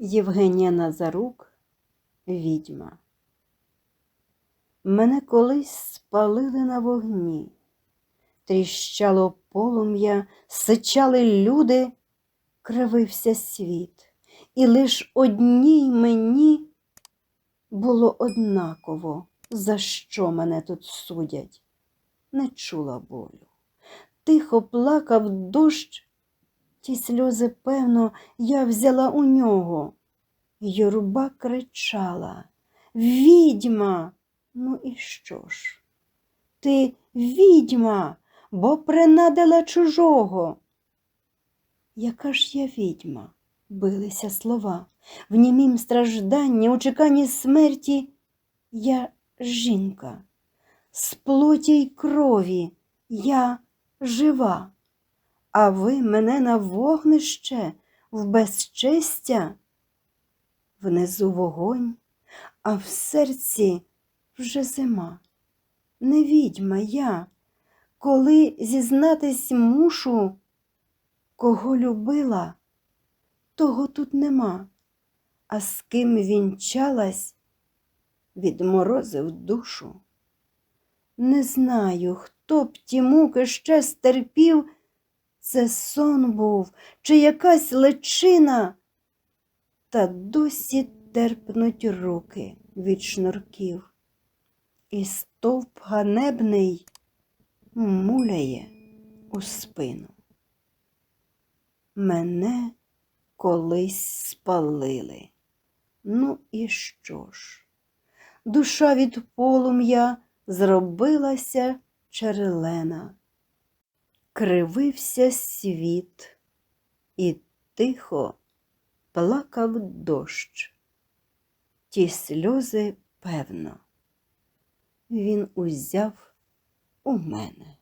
Євгенія Назарук, відьма. Мене колись спалили на вогні, тріщало полум'я, сичали люди, кривився світ, і лиш одній мені було однаково, за що мене тут судять. Не чула болю. Тихо плакав дощ, ті сльози, певно, я взяла у нього. Юрба кричала Відьма! Ну і що ж? Ти відьма, бо принадила чужого. Яка ж я відьма? билися слова. В німім стражданні, у чеканні смерті я жінка, з плоті й крові я жива, а ви мене на вогнище в безчестя, внизу вогонь, а в серці вже зима. Не відьма я, коли зізнатись мушу, кого любила, того тут нема, а з ким вінчалась, відморозив душу. Не знаю, хто б ті муки ще стерпів, це сон був чи якась личина, та досі терпнуть руки від шнурків, і стовп ганебний муляє у спину. Мене колись спалили. Ну і що ж? Душа від полум'я зробилася черелена. Кривився світ, і тихо плакав дощ. Ті сльози, певно, він узяв у мене.